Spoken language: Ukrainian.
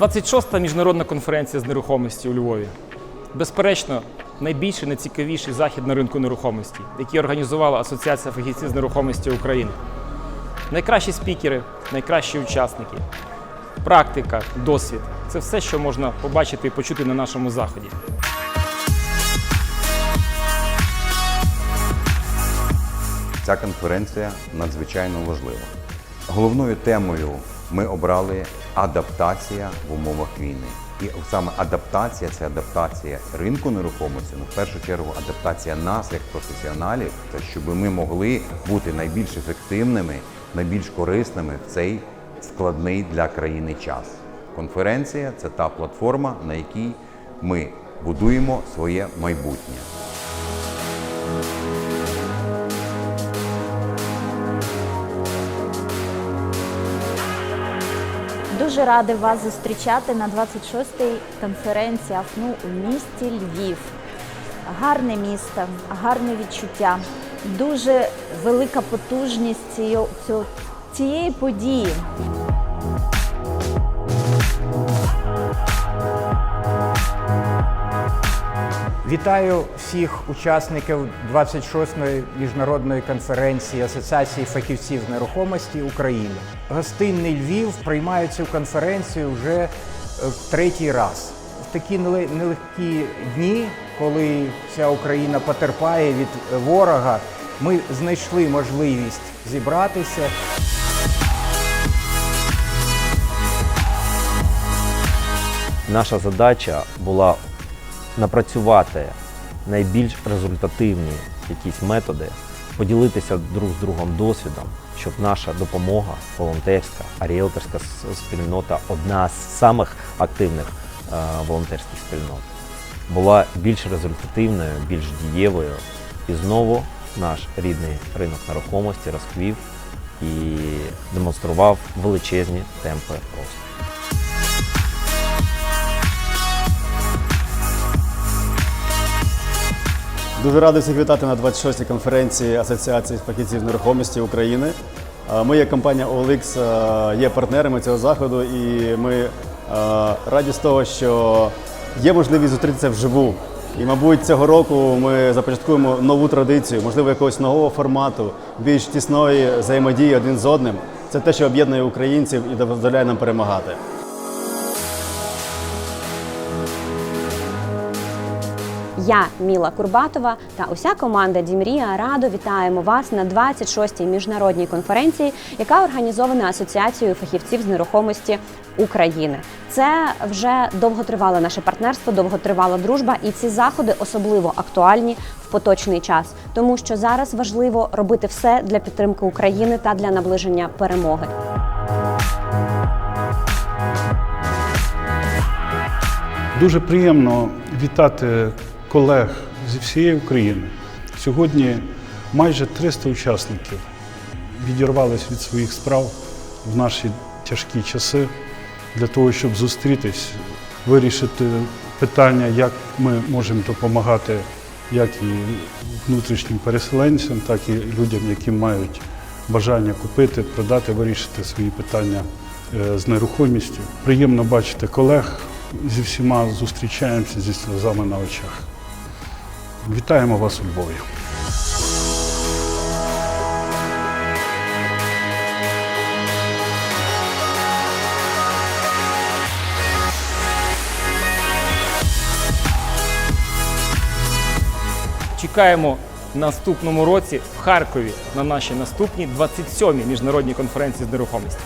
26-та міжнародна конференція з нерухомості у Львові. Безперечно, найбільший, найцікавіший захід на ринку нерухомості, який організувала Асоціація фахівців з нерухомості України. Найкращі спікери, найкращі учасники, практика, досвід це все, що можна побачити і почути на нашому заході. Ця конференція надзвичайно важлива. Головною темою ми обрали адаптація в умовах війни. І саме адаптація це адаптація ринку нерухомості, ну в першу чергу адаптація нас як професіоналів, це щоб ми могли бути найбільш ефективними, найбільш корисними в цей складний для країни час. Конференція це та платформа, на якій ми будуємо своє майбутнє. Дуже рада вас зустрічати на 26-й конференції АФНУ у місті Львів. Гарне місто, гарне відчуття, дуже велика потужність цієї події. Вітаю всіх учасників 26-ї міжнародної конференції Асоціації фахівців з нерухомості України. Гостинний Львів приймає цю конференцію вже е, в третій раз. В такі неле- нелегкі дні, коли вся Україна потерпає від е, ворога, ми знайшли можливість зібратися. Наша задача була напрацювати найбільш результативні якісь методи, поділитися друг з другом досвідом, щоб наша допомога волонтерська, а ріелторська спільнота одна з самих активних е, волонтерських спільнот, була більш результативною, більш дієвою. І знову наш рідний ринок нерухомості розквів і демонстрував величезні темпи росту. Дуже радий всіх вітати на 26-й конференції Асоціації фахівців нерухомості України. Е, Ми, як компанія OLX, е, є партнерами цього заходу, і ми е, раді з того, що є можливість зустрітися вживу. І, мабуть, цього року ми започаткуємо нову традицію, можливо, якогось нового формату, більш тісної взаємодії один з одним. Це те, що об'єднує українців і дозволяє нам перемагати. Я Міла Курбатова та уся команда Дімрія радо вітаємо вас на 26-й міжнародній конференції, яка організована Асоціацією фахівців з нерухомості України. Це вже довготривале наше партнерство, довготривала дружба, і ці заходи особливо актуальні в поточний час, тому що зараз важливо робити все для підтримки України та для наближення перемоги. Дуже приємно вітати колег зі всієї України. Сьогодні майже 300 учасників відірвались від своїх справ в наші тяжкі часи для того, щоб зустрітись, вирішити питання, як ми можемо допомагати як і внутрішнім переселенцям, так і людям, які мають бажання купити, продати, вирішити свої питання е, з нерухомістю. Приємно бачити колег, зі всіма зустрічаємося зі сльозами на очах. Вітаємо вас у Львові. Чекаємо в наступному році в Харкові на нашій наступній 27-й міжнародній конференції з нерухомості.